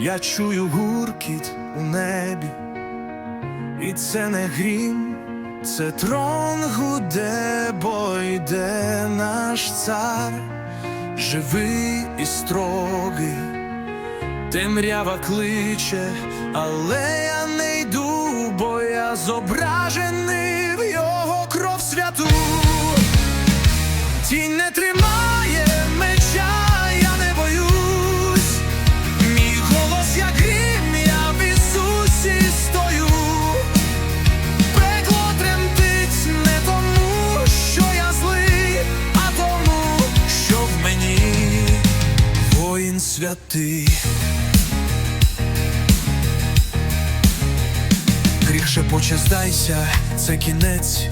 Я чую гуркіт у небі, і це не грім, це трон гуде, бо йде наш цар, живий і строгий, темрява кличе, але я не йду, бо я зображений в його кров святу. Святий. Гріх шепоче здайся, це кінець.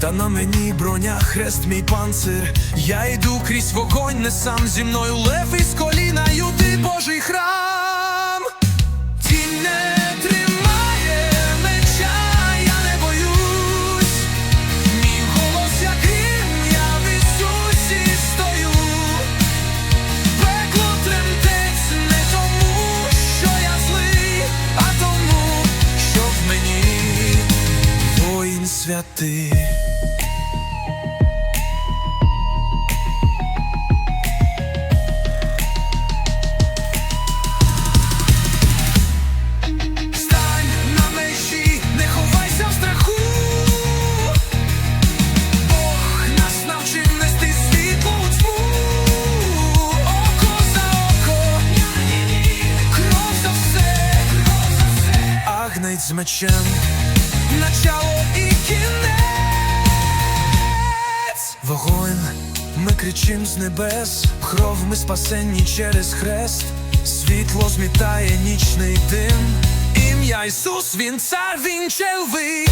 Та на мені броня, хрест мій панцир. Я йду крізь вогонь, не сам зі мною лев із коліна, ти Божий храм. Все, агнець з мечем, начало і кінець. Вогонь, ми кричим з небес, кров ми спасенні через хрест, світло змітає нічний дим. Ім'я Ісус, він цар, він челвий.